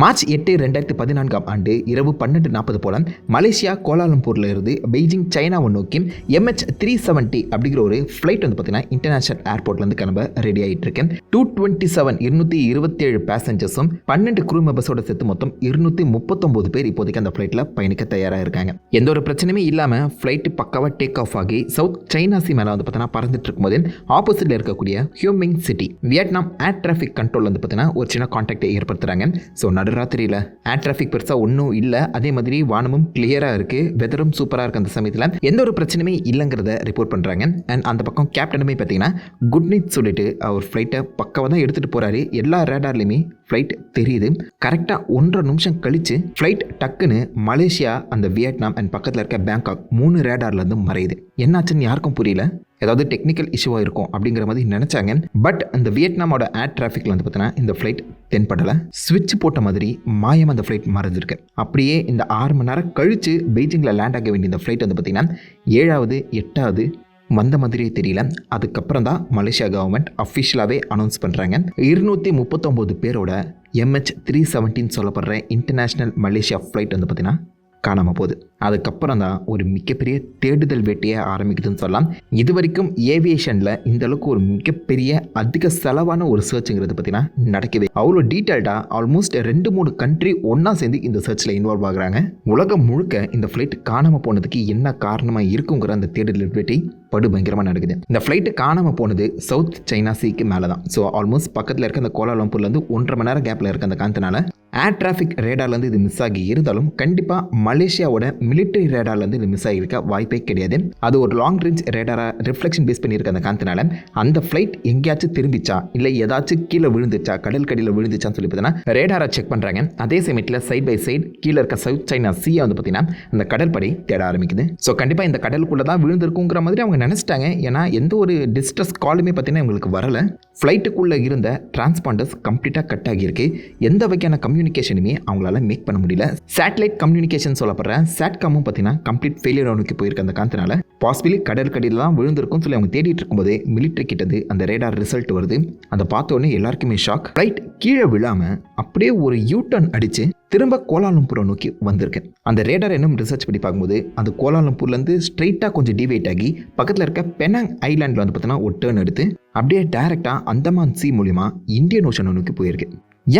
March எட்டு ரெண்டாயிரத்தி பதினான்காம் ஆண்டு இரவு பன்னெண்டு நாற்பது போல மலேசியா கோலாலம்பூரில் இருந்து பெய்ஜிங் சைனாவை நோக்கி எம்ஹெச் த்ரீ செவன்ட்டி அப்படிங்கிற ஒரு ஃப்ளைட் வந்து பார்த்தீங்கன்னா இன்டர்நேஷனல் ஏர்போர்ட்லேருந்து கிளம்ப ரெடி ஆகிட்டு இருக்கேன். டூ டுவெண்ட்டி செவன் இருநூத்தி இருபத்தேழு பேசஞ்சர்ஸும் பன்னெண்டு குரூ மெம்பர்ஸோட சேர்த்து மொத்தம் இருநூற்றி முப்பத்தொம்போது பேர் இப்போதைக்கு அந்த ஃப்ளைட்டில் பயணிக்க தயாராக இருக்காங்க. எந்த ஒரு பிரச்சனையுமே இல்லாமல் ஃப்ளைட்டு பக்காவாக டேக் ஆஃப் ஆகி சவுத் சைனா சி மேலே வந்து பார்த்தீங்கன்னா பறந்துட்டு இருக்கும்போது ஆப்போசிட்டில் இருக்கக்கூடிய ஹியூமிங் city Vietnam air traffic control வந்து பார்த்தீங்கன்னா ஒரு சின்ன கான்டாக்டை ஏற்படுத்துகிறாங்க ஸோ நடு நடுராத்திரியில் ஏர் டிராஃபிக் பெருசாக ஒன்றும் இல்லை. அதே மாதிரி வானமும் கிளியராக இருக்குது வெதரும் சூப்பராக இருக்குது அந்த சமயத்தில். எந்த ஒரு பிரச்சனையுமே இல்லைங்கிறத ரிப்போர்ட் பண்ணுறாங்க அண்ட் அந்த பக்கம் கேப்டனுமே பார்த்தீங்கன்னா குட் நைட் சொல்லிட்டு அவர் ஃப்ளைட்டை பக்கவாக தான் எடுத்துகிட்டு போகிறாரு எல்லா ரேடார்லையுமே ஃப்ளைட் தெரியுது. கரெக்டாக ஒன்றரை நிமிஷம் கழித்து ஃப்ளைட் டக்குன்னு மலேசியா அந்த வியட்நாம் அண்ட் பக்கத்தில் இருக்க பேங்காக் மூணு ரேடார்லேருந்து மறையுது. என்னாச்சுன்னு யாருக்கும் புரியல. ஏதாவது டெக்னிக்கல் இஷ்யூவாக இருக்கும் அப்படிங்கிற மாதிரி நினச்சாங்க. பட் அந்த வியட்நாமோட ஏர் டிராஃபிக்கில் வந்து பார்த்தீங்கன்னா இந்த ஃப்ளைட் தென்படலை ஸ்விட்ச் போட்ட மாதிரி மாயம் அந்த ஃப்ளைட் மறைஞ்சிருக்கு அப்படியே இந்த ஆறு மணி நேரம் கழித்து பெய்ஜிங்கில் லேண்ட் ஆக வேண்டிய இந்த ஃப்ளைட் வந்து பார்த்திங்கன்னா ஏழாவது எட்டாவது வந்த மாதிரியே தெரியல. அதுக்கப்புறம் தான் மலேசியா கவர்மெண்ட் அஃபிஷியலாகவே அனௌன்ஸ் பண்ணுறாங்க இருநூற்றி முப்பத்தொம்போது பேரோட எம்ஹெச் த்ரீ செவன்டீன் சொல்லப்படுற இன்டர்நேஷ்னல் மலேசியா ஃப்ளைட் வந்து பார்த்திங்கன்னா காணாமல் போகுது. அதுக்கப்புறம் தான் ஒரு மிகப்பெரிய தேடுதல் வேட்டையை ஆரம்பிக்குதுன்னு சொல்லலாம். இது வரைக்கும் ஏவியேஷனில் இந்த அளவுக்கு ஒரு மிகப்பெரிய அதிக செலவான ஒரு சர்ச்சுங்கிறது பார்த்தீங்கன்னா நடக்குது அவ்வளோ டீட்டெயில்டாக ஆல்மோஸ்ட் ரெண்டு மூணு கண்ட்ரி ஒன்றா சேர்ந்து இந்த சர்ச்சில் இன்வால்வ் ஆகுறாங்க. உலகம் முழுக்க இந்த ஃப்ளைட் காணாமல் போனதுக்கு என்ன காரணமாக இருக்குங்கிற அந்த தேடுதல் வேட்டை படு பயங்கரமாக நடக்குது. இந்த ஃப்ளைட்டு காணாமல் போனது சவுத் சைனா சீக்கு மேலே தான் ஸோ ஆல்மோஸ்ட் பக்கத்தில் இருக்க அந்த கோலாலம்பூர்லேருந்து ஒன்றரை மணி நேரம் கேப்பில் இருக்க அந்த காந்தனால ஏர் டிராஃபிக் ரேடார்லேருந்து இது மிஸ் ஆகி இருந்தாலும் கண்டிப்பாக மலேசியாவோட மிலிட்டரி ரேடார்லேருந்து இது மிஸ் ஆகியிருக்க வாய்ப்பே கிடையாது. அது ஒரு லாங் ரேஞ்ச் ரேடாராக ரிஃப்ளெக்ஷன் பேஸ் பண்ணியிருக்க அந்த காரணத்தினால. அந்த ஃப்ளைட் எங்கேயாச்சும் திரும்பிச்சா இல்லை ஏதாச்சும் கீழே விழுந்துச்சா கடல் கடியில் விழுந்துச்சான்னு சொல்லி பார்த்தீங்கன்னா ரேடாரை செக் பண்ணுறாங்க அதே சமயத்தில் சைட் பை சைடு கீழே இருக்க சவுத் சைனா சீயை வந்து பார்த்தீங்கன்னா அந்த கடற்படை தேட ஆரம்பிக்குது. ஸோ கண்டிப்பாக இந்த கடலுக்குள்ளே தான் விழுந்திருக்குங்கிற மாதிரி அவங்க நினச்சிட்டாங்க. ஏன்னா எந்த ஒரு டிஸ்ட்ரஸ் காலுமே பார்த்தீங்கன்னா இவங்களுக்கு வரலை. ஃப்ளைட்டுக்குள்ளே இருந்த டிரான்ஸ்பாண்டர்ஸ் கம்ப்ளீட்டாக கட் ஆகியிருக்கு. எந்த வகையான கம்யூனிகேஷனுமே அவங்களால மேக் பண்ண முடியல. சேட்டலைட் கம்யூனிகேஷன் சொல்லப்படுற சேட்காமும் பார்த்தீங்கன்னா கம்ப்ளீட் ஃபெயிலியர் நோக்கி போயிருக்க அந்த காந்தனால பாசிபிளி கடற்கடியில் தான் விழுந்திருக்கும் சொல்லி அவங்க தேடிட்டு இருக்கும்போதே மிலிட்ரி கிட்டது அந்த ரேடார் ரிசல்ட் வருது. அதை பார்த்த உடனே எல்லாருக்குமே ஷாக் ரைட் கீழே விழாமல் அப்படியே ஒரு யூ டர்ன் அடித்து திரும்ப கோலாலம்பூரை நோக்கி வந்திருக்கேன். அந்த ரேடார் என்னும் ரிசர்ச் பண்ணி பார்க்கும்போது அந்த கோலாலம்பூர்லேருந்து ஸ்ட்ரெயிட்டாக கொஞ்சம் டிவைட் ஆகி பக்கத்தில் இருக்க பெனாங் ஐலாண்டில் வந்து பார்த்தீங்கன்னா ஒரு டேர்ன் எடுத்து அப்படியே டைரெக்டாக அந்தமான் சி மூலிமா இந்தியன் ஓஷனை நோக்கி போயிருக்கு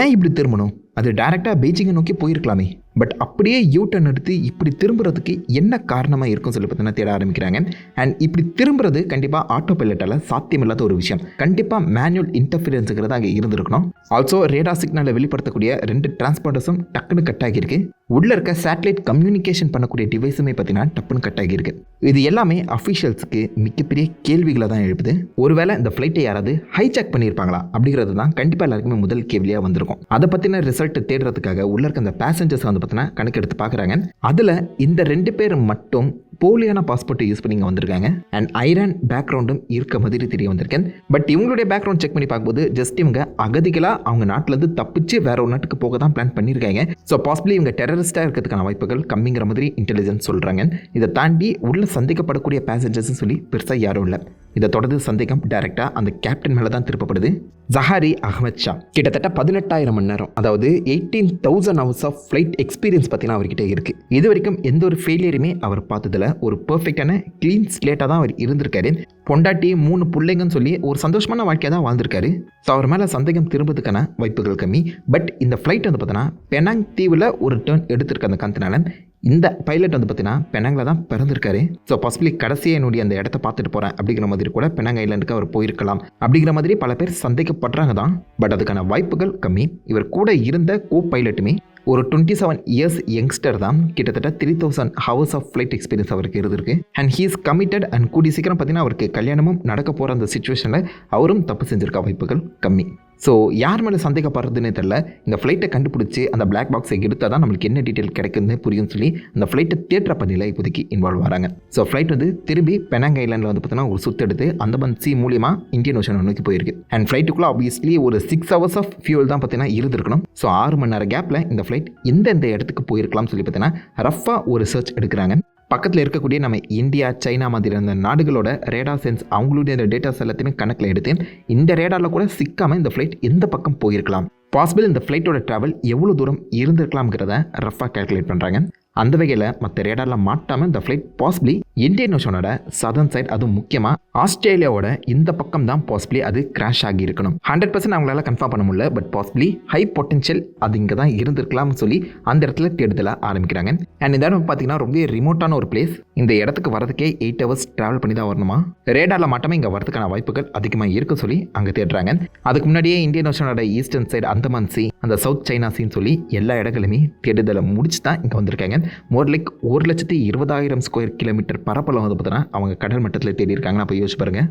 ஏன் இப்படி திரும்பணும்? அது டைரெக்டாக பீச்சிங்கை நோக்கி போயிருக்கலாமே. பட் அப்படியே யூ டர்ன் எடுத்து இப்படி திரும்புறதுக்கு என்ன காரணமாக இருக்கும்னு சொல்லி பார்த்தீங்கன்னா தேட ஆரம்பிக்கிறாங்க. அண்ட் இப்படி திரும்புறது கண்டிப்பாக ஆட்டோ பைலட்டால் சாத்தியமில்லாத ஒரு விஷயம். கண்டிப்பாக மேனுவல் இன்டர்ஃபியரன்ஸுங்கிறது அங்கே இருந்திருக்கணும். ஆல்சோ ரேடா சிக்னலை வெளிப்படுத்தக்கூடிய ரெண்டு டிரான்ஸ்பாண்டர்ஸும் டக்குன்னு கட் ஆகியிருக்கு. உள்ளே இருக்க சேட்டலைட் கம்யூனிகேஷன் பண்ணக்கூடிய டிவைஸுமே பார்த்தீங்கன்னா டப்புன்னு கட் ஆகியிருக்கு. இது எல்லாமே அஃபிஷியல்ஸுக்கு மிகப்பெரிய கேள்விகளை தான் எழுப்புது. ஒருவேளை இந்த ஃப்ளைட்டை யாராவது ஹைஜாக் பண்ணியிருப்பாங்களா? அப்படிங்கிறது தான் கண்டிப்பாக எல்லாருக்குமே முதல் கேள்வியாக வந்திருக்கும். அதை பற்றின ரிசல்ட்டு தேடுறதுக்காக உள்ளே இருக்க அந்த பேசஞ்சர்ஸ் வந்து பார்த்தீங்கன்னா கணக்கெடுத்து பார்க்குறாங்க. அதில் இந்த ரெண்டு பேர் மட்டும் போலியான பாஸ்போர்ட்டை யூஸ் பண்ணி இங்கே வந்திருக்காங்க. அண்ட் ஐரான் பேக்ரவுண்டும் இருக்க மாதிரி தெரிய வந்திருக்கேன். பட் இவங்களுடைய பேக்ரவுண்ட் செக் பண்ணி பார்க்கும்போது ஜஸ்ட் இவங்க அகதிகளாக அவங்க நாட்டிலேருந்து தப்பிச்சு வேற ஒரு நாட்டுக்கு போக தான் பிளான் பண்ணியிருக்காங்க. ஸோ பாசிபிளி இவங்க டெரரிஸ்டாக இருக்கிறதுக்கான வாய்ப்புகள் கம்மிங்கிற மாதிரி இன்டெலிஜென்ஸ் சொல்கிறாங்க இதை தாண்டி உள்ள சந்திக்கப்படக்கூடிய பேசஞ்சர்ஸ் சொல்லி பெருசாக யாரும் இல்லை. இதை தொடர்ந்து சந்தேகம் டைரெக்டாக அந்த கேப்டன் மேலே தான் திருப்பப்படுது. ஜஹாரி அகமத் ஷா. கிட்டத்தட்ட பதினெட்டாயிரம் மணி நேரம் அதாவது eighteen thousand hours of flight experience பார்த்தீங்கன்னா அவர்கிட்ட இருக்குது இது வரைக்கும் எந்த ஒரு ஃபெயிலியருமே அவர் பார்த்ததில் ஒரு பர்ஃபெக்டான க்ளீன் ஸ்லேட்டாக தான் அவர் இருந்திருக்காரு. பொண்டாட்டி மூணு பிள்ளைங்கன்னு சொல்லி ஒரு சந்தோஷமான வாழ்க்கையாக தான் வாழ்ந்திருக்காரு. ஸோ அவர் மேலே சந்தேகம் திரும்புறதுக்கான வாய்ப்புகள் கம்மி. பட் இந்த ஃப்ளைட் வந்து பார்த்தோன்னா பெனாங் தீவில் ஒரு டேர்ன் எடுத்திருக்க அந்த காந்தனால இந்த பைலட் வந்து பார்த்தீங்கன்னா பெனாங்கில் தான் பிறந்திருக்காரு. ஸோ பாசிபிளி கடைசியாக என்னுடைய அந்த இடத்த பார்த்துட்டு போகிறேன் அப்படிங்கிற மாதிரி கூட பெனாங் ஐலாண்டுக்கு அவர் போயிருக்கலாம். அப்படிங்கிற மாதிரி பல பேர் சந்தேகப்படுறாங்க தான். பட் அதுக்கான வாய்ப்புகள் கம்மி. இவர் கூட இருந்த கோ பைலட்டுமே ஒரு டுவெண்ட்டி செவன் இயர்ஸ் யங்ஸ்டர் தான். கிட்டத்தட்ட three thousand hours of flight experience அவருக்கு இருந்திருக்கு. And he is committed and கூடி சீக்கிரம் பார்த்தீங்கன்னா அவருக்கு கல்யாணமும் நடக்க போகிற அந்த சுச்சுவேஷனில் அவரும் தப்பு செஞ்சிருக்க வாய்ப்புகள் கம்மி. ஸோ யார் மேலே சந்தேகப்படுறதுன்னு தெரில இந்த ஃப்ளைட்டை கண்டுபிடிச்சி அந்த பிளாக் பாக்ஸை எடுத்தால் தான் நம்மளுக்கு என்ன டீட்டெயில் கிடைக்குதுன்னு புரியும்னு சொல்லி அந்த ஃப்ளைட்டை தியேட்டர் பண்ணியில் இப்போதைக்கு இன்வால்வ் வராங்க. ஸோ ஃப்ளைட் வந்து திரும்பி பெனாங் ஐலாண்டில் வந்து பார்த்தீங்கன்னா ஒரு சுத்தெடுத்து அந்தமான் சி மூலியமாக இந்தியன் ஓஷன் நோக்கி போயிருக்கு. அண்ட் ஃப்ளைட்டுக்குள்ளே ஆப்வியஸ்லி ஒரு சிக்ஸ் ஹவர்ஸ் ஆஃப் ஃபியூல் தான் பார்த்தீங்கன்னா இருந்திருக்கணும். ஸோ ஆறு மணி நேரம் கேப்பில் இந்த ஃப்ளைட் எந்தெந்த இடத்துக்கு போயிருக்கலாம்னு சொல்லி பார்த்தீங்கன்னா ரஃபாக ஒரு சர்ச் எடுக்கிறாங்க. பக்கத்தில் இருக்கக்கூடிய நம்ம இந்தியா சைனா மாதிரியான நாடுகளோட ரேடார் சென்ஸ் அவங்களுடைய அந்த டேட்டாஸ் எல்லாத்தையுமே கணக்கில் எடுத்து இந்த ரேடாரில் கூட சிக்காமல் இந்த ஃப்ளைட் எந்த பக்கம் போயிருக்கலாம். பாசிபிள் இந்த ஃப்ளைட்டோட ட்ராவல் எவ்வளோ தூரம் இருந்திருக்கலாம்ங்கிறத ரஃபாக கால்குலேட் பண்ணுறாங்க அந்த வகையில் மற்ற ரேடாரில் மாட்டாமல் இந்த ஃப்ளைட் பாசிபிளி இந்தியன் ஓஷனோட சதர்ன் சைட் அதுவும் முக்கியமாக ஆஸ்திரேலியாவோட இந்த பக்கம் தான் பாசிபிளி அது கிராஷ் ஆகி இருக்கணும் ஹண்ட்ரட் பர்சன்ட் அவங்களால கன்ஃபார்ம் பண்ண முடியல பட் பாசிபிளி ஹை பொட்டன்ஷியல் அது இங்கே தான் இருந்திருக்கலாம்னு சொல்லி அந்த இடத்துல தேடுதல ஆரம்பிக்கிறாங்க. அண்ட் இந்த இடம் பார்த்தீங்கன்னா ரொம்ப ரிமோட்டான ஒரு பிளேஸ் இந்த இடத்துக்கு வரதுக்கே எயிட் ஹவர்ஸ் ட்ராவல் பண்ணி தான் வரணுமா? ரேடாரில் மட்டுமே இங்கே வரதுக்கான வாய்ப்புகள் அதிகமாக இருக்க சொல்லி அங்கே தேடுறாங்க. அதுக்கு முன்னாடியே இந்தியன் ஓஷனோட ஈஸ்டர்ன் சைடு அந்தமான் சி அந்த சவுத் சைனா சீன்னு சொல்லி எல்லா இடங்களுமே தேடுதலை முடிச்சு தான் இங்கே வந்திருக்காங்க. மோர் லைக் ஒரு லட்சத்தி இருபதாயிரம் ஸ்கொயர் கிலோமீட்டர் பரப்பளவு வந்து பார்த்தீங்கன்னா அவங்க கடல் மட்டத்தில் தேடி இருக்காங்கன்னு அப்போ யோசிச்சு பாருங்கள்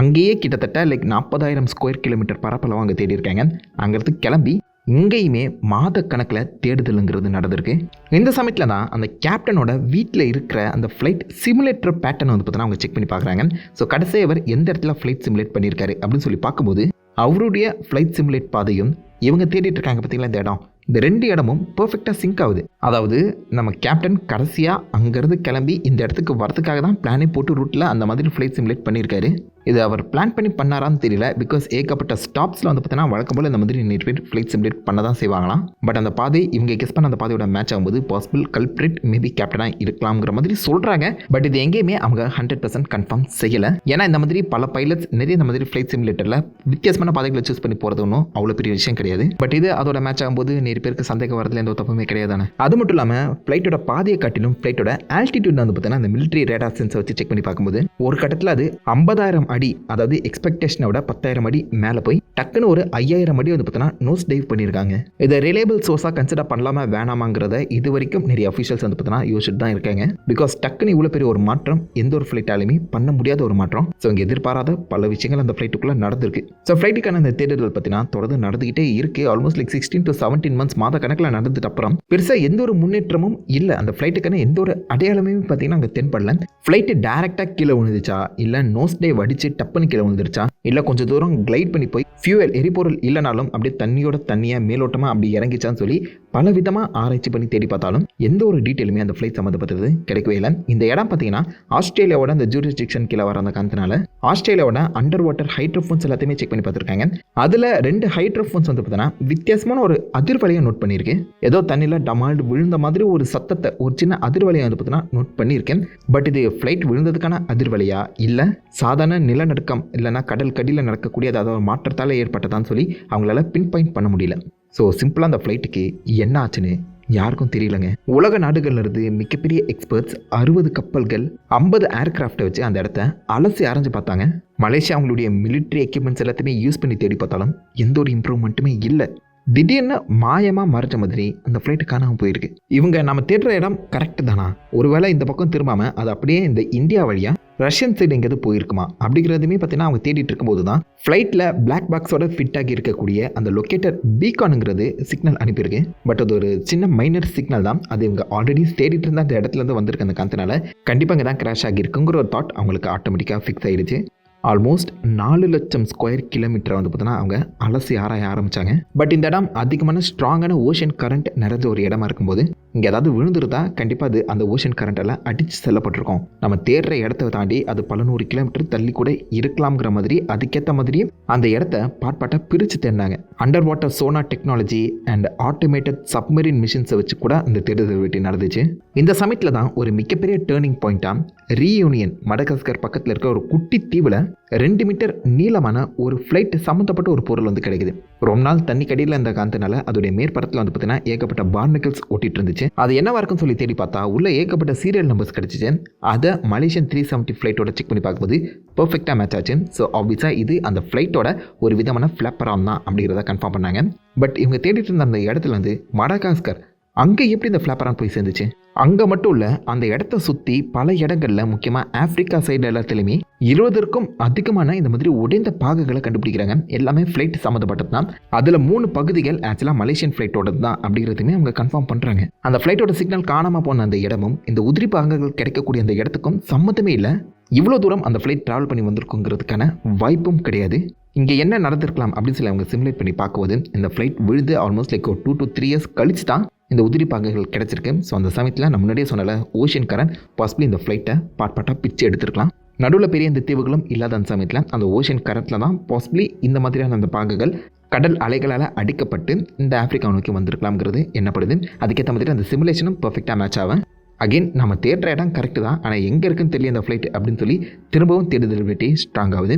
அங்கேயே கிட்டத்தட்ட லைக் நாற்பதாயிரம் ஸ்கொயர் கிலோமீட்டர் பரப்பளவு அங்கே தேடி இருக்காங்க அங்கேருந்து கிளம்பி இங்கேயுமே மாத கணக்கில் தேடுதலுங்கிறது நடந்திருக்கு. இந்த சமயத்தில் தான் அந்த கேப்டனோட வீட்டில் இருக்கிற அந்த ஃப்ளைட் சிமுலேட்டர் பேட்டர்ன் வந்து பார்த்தீங்கன்னா அவங்க செக் பண்ணி பார்க்குறாங்க. ஸோ கடைசியவர் அவர் எந்த இடத்துல ஃப்ளைட் சிமுலேட் பண்ணியிருக்காரு அப்படின்னு சொல்லி பார்க்கும்போது அவருடைய ஃப்ளைட் சிமுலேட் பாதையும் இவங்க தேடிட்டு இருக்காங்க பார்த்தீங்களா இந்த இடம்? இந்த ரெண்டு இடமும் பர்ஃபெக்டாக சிங்க் ஆகுது. அதாவது நம்ம கேப்டன் கடைசியாக அங்கேருந்து கிளம்பி இந்த இடத்துக்கு வரதுக்காக தான் பிளானே போட்டு ரூட்டில் அந்த மாதிரி ஃப்ளைட் சிமுலேட் பண்ணியிருக்காரு. இது அவர் பிளான் பண்ணி பண்ணாரான்னு தெரியல பிகாஸ் ஏகப்பட்ட ஸ்டாப்ஸில் வந்து பார்த்தீங்கன்னா வழக்கம் போல் இந்த மாதிரி நிறைய பேர் ஃப்ளைட் சிமுலேட் பண்ண தான் செய்வாங்களாம். பட் அந்த பாதை இவங்க கெஸ் பண்ண அந்த பாதையோட மேட்ச் ஆகும்போது பாசிபிள் கல்பிரேட் மேபி கேப்டனாக இருக்கலாம்ங்கிற மாதிரி சொல்கிறாங்க பட் இது எங்கேயுமே அவங்க ஹண்ட்ரட் பர்சன்ட் கன்ஃபார்ம் செய்யலை. ஏன்னா இந்த மாதிரி பல பைலட்ஸ் நிறைய இந்த மாதிரி ஃப்ளைட் சிமுலேட்டரில் வித்தியாசமான பாதைகளை சூஸ் பண்ணி போகிறது ஒன்றும் அவ்வளோ பெரிய விஷயம் கிடையாது. பட் இது அதோட மேட்ச் ஆகும்போது நிறைய பேருக்கு சந்தேகம் வரதுல எந்த தப்புமே கிடையாதானே அது மட்டும் இல்லாமல் ஃப்ளைட்டோட பாதையை காட்டிலும் ஃப்ளைட்டோட ஆல்டிடியூட் வந்து பார்த்தீங்கன்னா அந்த மிலிட்ரி ரேடார் சென்ஸை வச்சு செக் பண்ணி பார்க்கும்போது ஒரு கட்டத்தில் அது ஐம்பதாயிரம் அடி அதாவது எக்ஸ்பெக்டேஷனை விட பத்தாயிரம் அடி மேலே போய் டக்குன்னு ஒரு ஐயாயிரம் அடி வந்து பார்த்தீங்கன்னா நோஸ் டைவ் பண்ணியிருக்காங்க இதை ரிலேபிள் சோர்ஸாக கன்சிடர் பண்ணலாமா வேணாமாங்கிறத இது வரைக்கும் நிறைய அஃபிஷியல்ஸ் வந்து பார்த்தீங்கன்னா யோசிச்சுட்டு தான் இருக்காங்க. பிகாஸ் டக்குன்னு இவ்வளோ பெரிய ஒரு மாற்றம் எந்த ஒரு ஃப்ளைட்டாலுமே பண்ண முடியாத ஒரு மாற்றம். ஸோ இங்கே எதிர்பாராத பல விஷயங்கள் அந்த ஃப்ளைட்டுக்குள்ளே நடந்திருக்கு. ஸோ ஃப்ளைட்டுக்கான அந்த தேடுதல் பார்த்தீங்கன்னா தொடர்ந்து நடந்துகிட்டே இருக்கு. Almost like sixteen to seventeen months மாத கணக்கில் நடந்துட்டு அப்புறம் பெருசாக எந்த ஒரு முன்னேற்றமும் இல்லை. அந்த ஃப்ளைட்டுக்கான எந்த ஒரு அடையாளமே பார்த்தீங்கன்னா அங்கே தென்படல. ஃப்ளைட்டு டேரெக்டாக கீழே விழுந்துச்சா இல்லை நோஸ் டே வடிச்சு டப்புன்னு கீழே விழுந்துருச்சா? இல்லை கொஞ்சம் தூரம் கிளைட் பண்ணி போய் ஃபியூவல் எரிபொருள் இல்லைனாலும் அப்படியே தண்ணியோட தண்ணியாக மேலோட்டமாக அப்படி இறங்கிச்சான்னு சொல்லி பல விதமாக ஆராய்ச்சி பண்ணி தேடி பார்த்தாலும் எந்த ஒரு டீட்டெயிலுமே அந்த ஃப்ளைட் சம்மந்தப்பட்டது கிடைக்கவே இல்லை. இந்த இடம் பார்த்தீங்கன்னா ஆஸ்திரேலியாவோட அந்த ஜூரிஸ்டிக்ஷன் கீழே வர அந்த காரணத்தினால ஆஸ்திரேலியாவோட அண்டர் வாட்டர் ஹைட்ரோஃபோன்ஸ் எல்லாத்தையுமே செக் பண்ணி பார்த்துருக்காங்க. அதில் ரெண்டு ஹைட்ரோஃபோன்ஸ் வந்து பார்த்தீங்கன்னா வித்தியாசமான ஒரு அதிர்வலையை நோட் பண்ணியிருக்கு. ஏதோ தண்ணியில் டமால்டு விழுந்த மாதிரி ஒரு சத்தத்தை ஒரு சின்ன அதிர்வலையை வந்து பார்த்தீங்கன்னா நோட் பண்ணியிருக்கேன். பட் இது ஃப்ளைட் விழுந்ததுக்கான அதிர்வலையா? இல்லை. சாதாரண நிலநடுக்கம் இல்லைன்னா கடல் கடியில் நடக்கக்கூடிய அதாவது ஒரு மாற்றத்தால் ஏற்பட்டதான்னு சொல்லி அவங்களால பின் பாயிண்ட் பண்ண முடியல. ஸோ சிம்பிளாக அந்த ஃப்ளைட்டுக்கு என்ன ஆச்சுன்னு யாருக்கும் தெரியலங்க. உலக நாடுகள்லேருந்து மிகப்பெரிய எக்ஸ்பர்ட்ஸ் அறுபது கப்பல்கள் ஐம்பது ஏர்கிராஃப்டை வச்சு அந்த இடத்த அலசி அரைஞ்சு பார்த்தாங்க. மலேசியா அவங்களுடைய மிலிட்ரி எக்யூப்மெண்ட்ஸ் எல்லாத்தையுமே யூஸ் பண்ணி தேடி பார்த்தாலும் எந்த ஒரு இம்ப்ரூவ்மெண்ட்டுமே இல்லை. திடீர்னு மாயமாக மறைச்ச மாதிரி அந்த ஃப்ளைட்டு காணாமல் போயிருக்கு. இவங்க நம்ம தேடுற இடம் கரெக்டு தானா? ஒருவேளை இந்த பக்கம் திரும்பாமல் அது அப்படியே இந்த இந்தியா வழியாக ரஷ்யன் சைடு எங்கேயாவது போயிருக்குமா? அப்படிங்கிறதுமே பார்த்தீங்கன்னா அவங்க தேடிட்டு இருக்கும்போது தான் ஃப்ளைட்டில் பிளாக் பாக்ஸோட ஃபிட் ஆகி இருக்கக்கூடிய அந்த லொக்கேட்டர் பீகானுங்கிறது சிக்னல் அனுப்பியிருக்கு. பட் அது ஒரு சின்ன மைனர் சிக்னல் தான். அது இவங்க ஆல்ரெடி தேடிட்டு இருந்த அந்த இடத்துல இருந்து வந்திருக்க அந்த காரணத்தினால கண்டிப்பாக இங்கே தான் கிராஷ் ஆகியிருக்குங்கிற ஒரு தாட் அவங்களுக்கு ஆட்டோமேட்டிக்காக ஃபிக்ஸ் ஆயிடுச்சு. ஆல்மோஸ்ட் நாலு லட்சம் ஸ்கொயர் கிலோமீட்டரை வந்து பார்த்தீங்கன்னா அவங்க அலசி ஆராய ஆரம்பித்தாங்க பட் இந்த இடம் அதிகமான ஸ்ட்ராங்கான ஓஷன் கரண்ட் நிறைஞ்ச ஒரு இடமா இருக்கும்போது இங்கே ஏதாவது விழுந்துருந்தா கண்டிப்பாக அது அந்த ஓஷன் கரண்ட்டெல்லாம் அடித்து செல்லப்பட்டிருக்கும். நம்ம தேடுற இடத்த தாண்டி அது பல நூறு கிலோமீட்டர் தள்ளி கூட இருக்கலாம்ங்கிற மாதிரி அதுக்கேற்ற மாதிரி அந்த இடத்த பாட்பாட்டாக பிரித்து தேடினாங்க. Under water sonar technology and automated submarine மிஷின்ஸை வச்சு கூட இந்த தேடுதல் வெட்டி நடந்துச்சு. இந்த சமயத்தில் தான் ஒரு மிகப்பெரிய டேர்னிங் பாயிண்ட்டாக ரீயூனியன் மடகஸ்கர் பக்கத்தில் இருக்க ஒரு குட்டி தீவில் ரெண்டு மீட்டர் நீளமான ஒரு ஃப்ளைட் சம்மந்தப்பட்ட ஒரு பொருள் வந்து கிடைக்குது. ரொம்ப நாள் தண்ணி கடியில் இந்த காந்தனால அதோடைய மேற்பரத்தில் வந்து பார்த்தீங்கன்னா ஏகப்பட்ட பார்னிக்கல்ஸ் ஒட்டிட்டு இருந்துச்சு. அது என்னவா இருக்குன்னு சொல்லி தேடி பார்த்தா உள்ள ஏகப்பட்ட சீரியல் நம்பர்ஸ் கிடைச்சிச்சு. அதை மலேசியன் த்ரீ செவன்ட்டி ஃப்ளைட்டோட செக் பண்ணி பார்க்கும்போது பர்ஃபெக்டாக மேட்ச் ஆச்சு. ஸோ ஆப்வியஸாக இது அந்த ஃப்ளைட்டோட ஒரு விதமான ஃப்ளப்பராம் தான் அப்படிங்கிறத கன்ஃபார்ம் பண்ணாங்க. பட் இவங்க தேடிட்டு இருந்த அந்த இடத்துல வந்து மடகாஸ்கர் அங்கே எப்படி இந்த ஃப்ளாப்பரான் போய் சேர்ந்துச்சு? அங்கே மட்டும் இல்லை அந்த இடத்த சுற்றி பல இடங்களில் முக்கியமாக ஆஃப்ரிக்கா சைடு எல்லாத்துலேயுமே இருபதற்கும் அதிகமான இந்த மாதிரி உடைந்த பாகங்களை கண்டுபிடிக்கிறாங்க. எல்லாமே ஃப்ளைட் சம்மந்தப்பட்டது தான். அதில் மூணு பகுதிகள் ஆக்சுவலாக மலேசியன் ஃப்ளைட்டோட தான் அப்படிங்கிறதுமே அவங்க கன்ஃபார்ம் பண்ணுறாங்க அந்த ஃப்ளைட்டோட சிக்னல் காணாமல் போன அந்த இடமும் இந்த உதிரி பாகங்கள் கிடைக்கக்கூடிய அந்த இடத்துக்கும் சம்மந்தமே இல்லை. இவ்வளோ தூரம் அந்த ஃப்ளைட் ட்ராவல் பண்ணி வந்திருக்குங்கிறதுக்கான வாய்ப்பும் கிடையாது. இங்கே என்ன நடந்திருக்கலாம் அப்படின்னு சொல்லி அவங்க சிமுலேட் பண்ணி பார்க்கும்போது இந்த ஃப்ளைட் விழுது ஆல்மோஸ்ட் லைக் ஒரு டூ டு த்ரீ இயர்ஸ் கழிச்சு தான் இந்த உதிரி பாகங்கள் கிடச்சிருக்கு. ஸோ அந்த சமயத்தில் நான் முன்னாடியே சொன்னல ஓஷியன் கரண்ட் பாசிபிளி இந்த ஃப்ளைட்டை பார்ட் பாட்டாக பிச்சு எடுத்துருக்கலாம். நடுவில் பெரிய இந்த தீவுகளும் இல்லாத அந்த சமயத்தில் அந்த ஓஷியன் கரண்ட்டில் தான் பாசிபிளி இந்த மாதிரியான அந்த பாகங்கள் கடல் அலைகளால் அடிக்கப்பட்டு இந்த ஆப்பிரிக்கா நோக்கி வந்திருக்கலாம்ங்கிறது என்னப்படுது அதுக்கேற்ற மாதிரி அந்த சிமுலேஷனும் பர்ஃபெக்டாக மேட்ச் ஆகும். அகைன் நம்ம தேடுற இடம் கரெக்டு தான். ஆனால் எங்கே இருக்குன்னு தெரியல இந்த ஃப்ளைட் அப்படின்னு சொல்லி திரும்பவும் தேடுதல் வெட்டி ஸ்ட்ராங் ஆகுது.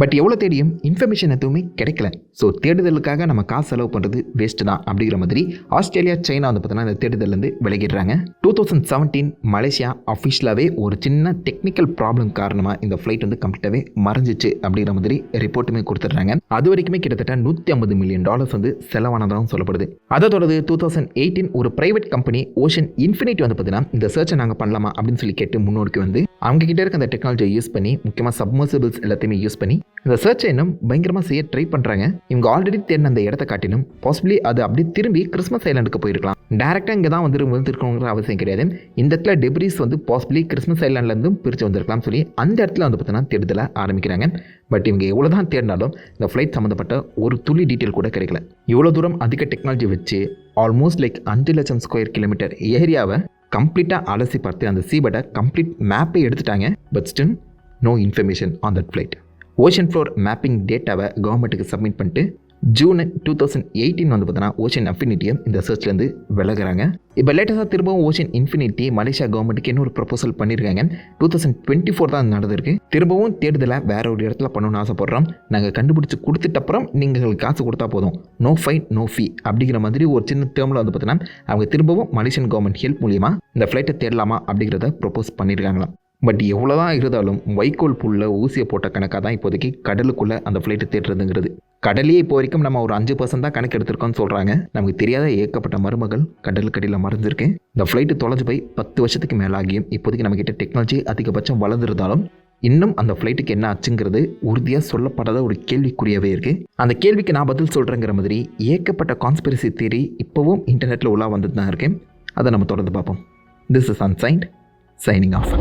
பட் எவ்வளோ தேடியும் இன்ஃபர்மேஷன் எதுவுமே கிடைக்கல. ஸோ தேடுதலுக்காக நம்ம காசு செலவு பண்ணுறது வேஸ்ட்டு தான் அப்படிங்கிற மாதிரி ஆஸ்திரேலியா சைனா வந்து பார்த்தீங்கன்னா இந்த தேடுதலேருந்து விலகிடுறாங்க. டூ தௌசண்ட் செவன்டீன் மலேசியா அஃபிஷியலாகவே ஒரு சின்ன டெக்னிக்கல் ப்ராப்ளம் காரணமாக இந்த ஃப்ளைட் வந்து கம்ப்ளீட்டாகவே மறைஞ்சிச்சு அப்படிங்கிற மாதிரி ரிப்போர்ட்டுமே கொடுத்துட்றாங்க. அது வரைக்குமே கிட்டத்தட்ட நூற்றி ஐம்பது மில்லியன் டாலர்ஸ் வந்து செலவானதாகவும் சொல்லப்படுது. அதை தொடர்ந்து டூ தௌசண்ட் எயிட்டீன் ஒரு பிரைவேட் கம்பெனி ஓஷன் இன்ஃபினிட்டி வந்து பார்த்தீங்கன்னா இந்த சர்ச்சை நாங்கள் பண்ணலாமா அப்படின்னு சொல்லி கேட்டு முன்னோடிக்கு வந்து அவங்க கிட்ட இருக்க அந்த டெக்னாலஜியை யூஸ் பண்ணி முக்கியமாக சப்மர்சிபிள்ஸ் எல்லாத்தையுமே யூஸ் பண்ணி இந்த சர்ச் இன்னும் பயங்கரமாக செய்ய ட்ரை பண்ணுறாங்க இவங்க ஆல்ரெடி தேடின அந்த இடத்த காட்டினும் பாசிபிளி அது அப்படியே திரும்பி கிறிஸ்மஸ் ஐலாண்டுக்கு போயிருக்கலாம். டேரெக்டாக இங்கே தான் வந்து விழுந்திருக்கணுங்கிற அவசியம் கிடையாது. இந்த இடத்துல டெப்ரிஸ் வந்து பாசிபிளி கிறிஸ்மஸ் ஐலாண்ட்லேருந்தும் பிரித்து வந்திருக்கலாம் சொல்லி அந்த இடத்துல வந்து பார்த்தீங்கன்னா தேடுதலை ஆரம்பிக்கிறாங்க. பட் இவங்க எவ்வளோ தான் தேடினாலும் இந்த ஃப்ளைட் சம்மந்தப்பட்ட ஒரு துளி டீட்டெயில் கூட கிடைக்கல. இவ்வளோ தூரம் அதிக டெக்னாலஜி வச்சு ஆல்மோஸ்ட் லைக் அஞ்சு லட்சம் ஸ்கொயர் கிலோமீட்டர் ஏரியாவை கம்ப்ளீட்டாக அலசி பார்த்து அந்த சீபட்டை கம்ப்ளீட் மேப்பை எடுத்துட்டாங்க. But still no information on that flight ocean floor mapping டேட்டாவை கவர்மெண்ட்டுக்கு சப்மிட் பண்ணிட்டு ஜூன் டூ தௌசண்ட் எயிட்டீன் வந்து பார்த்தீங்கன்னா ஓஷன் அஃபினிட்டியை இந்த சர்ச்லேருந்து விலகுறாங்க. இப்போ லேட்டஸ்ட்டாக திரும்பவும் ஓஷன் இன்ஃபினிட்டி மலேசியா கவர்மெண்ட்டுக்கு இன்னொரு ப்ரொபோசல் பண்ணியிருக்காங்க டூ தௌசண்ட் டுவெண்ட்டி ஃபோர் தான் நடந்திருக்கு. திரும்பவும் தேடுதலை வேற ஒரு இடத்துல பண்ணணும்னு ஆசைப்படுறோம். நாங்கள் கண்டுபிடிச்சி கொடுத்துட்ட அப்புறம் நீங்கள் எங்களுக்கு காசு கொடுத்தா போதும். நோ ஃபைன் நோ ஃபீ அப்படிங்கிற மாதிரி ஒரு சின்ன டேர்மில் வந்து பார்த்தீங்கன்னா அவங்க திரும்பவும் மலேசியன் கவர்மெண்ட் ஹெல்ப் மூலியமாக இந்த ஃப்ளைட்டை தேடலாமா அப்படிங்கிறத ப்ரொப்போஸ் பண்ணியிருக்காங்களாம் பட் எவ்வளோ தான் இருந்தாலும் வைக்கோல் புல்ல ஊசியை போட்ட கணக்காக தான் இப்போதைக்கு கடலுக்குள்ளே அந்த ஃப்ளைட்டை தேடுறதுங்கிறது. கடலையே இப்போ வரைக்கும் நம்ம ஒரு அஞ்சு பர்சன்ட் தான் கணக்கு எடுத்திருக்கோம்னு சொல்கிறாங்க நமக்கு தெரியாத ஏகப்பட்ட மருமகள் கடலுக்கடியில் மறைஞ்சிருக்கு இந்த ஃப்ளைட்டு தொலைஞ்சு போய் பத்து வருஷத்துக்கு மேலாகியும் இப்போதைக்கு நம்மக்கிட்ட டெக்னாலஜி அதிகபட்சம் வளர்ந்துருந்தாலும் இன்னும் அந்த ஃப்ளைட்டுக்கு என்ன ஆச்சுங்கிறது உறுதியாக சொல்லப்படாத ஒரு கேள்விக்குரியவே இருக்குது அந்த கேள்விக்கு நான் பதில் சொல்கிறேங்கிற மாதிரி ஏகப்பட்ட கான்ஸ்பிரசி தேரி இப்போவும் இன்டர்நெட்டில் உலா வந்துட்டு தான் இருக்கேன் அதை நம்ம தொடர்ந்து பார்ப்போம். திஸ் இஸ் அன்சைன்ட் சைனிங் ஆஃப்